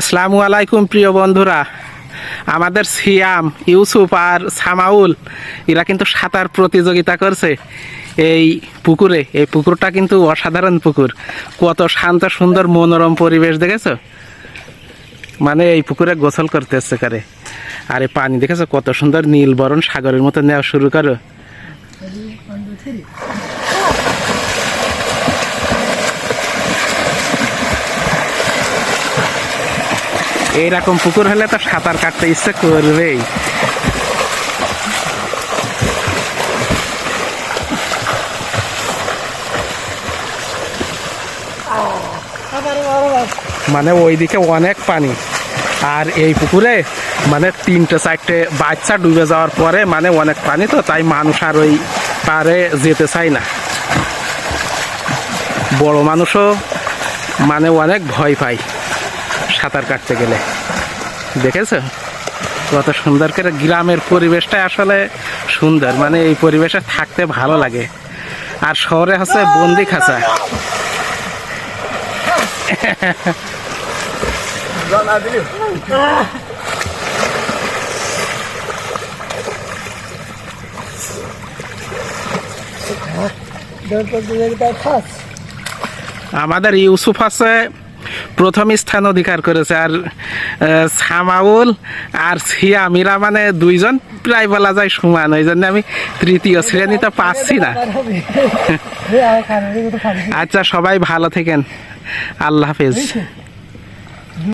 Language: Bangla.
আসসালামু আলাইকুম, প্রিয় বন্ধুরা। আমাদের সিয়াম, ইউসুফ আর সামাউল, এরা কিন্তু সাঁতার প্রতিযোগিতা করছে। এই পুকুরে, এই পুকুরটা কিন্তু অসাধারণ পুকুর। কত শান্ত, সুন্দর, মনোরম পরিবেশ, দেখেছ? মানে এই পুকুরে গোসল করতে এসছে করে। আর এই পানি, দেখেছ? কত সুন্দর নীল বরণ সাগরের মতো নেওয়া শুরু করো। এইরকম পুকুর হলে তো সাঁতার কাটতে ইচ্ছে করবেই। মানে ওইদিকে অনেক পানি। আর এই পুকুরে মানে তিনটে চারটে বাচ্চা ডুবে যাওয়ার পরে মানে অনেক পানি তো, তাই মানুষ আর ওই পারে যেতে চায় না। বড় মানুষও মানে অনেক ভয় পায়। সাঁতার কাটতে গেলে। দেখেছ? কত সুন্দর করে গ্রামের পরিবেশটা আসলে সুন্দর মানে এই পরিবেশে থাকতে ভালো লাগে। আর শহরে হচ্ছে বন্দি খাঁচা। আমাদের ইউসুফ আছে প্রথম স্থান অধিকার করেছে আর সামাউল আর সিয়ামিরা মানে দুইজন প্রায় বলা যায় সমান ওই জন্য আমি তৃতীয় শ্রেণীতে পাচ্ছি না। আচ্ছা সবাই ভালো থাকেন। আল্লাহ হাফেজ।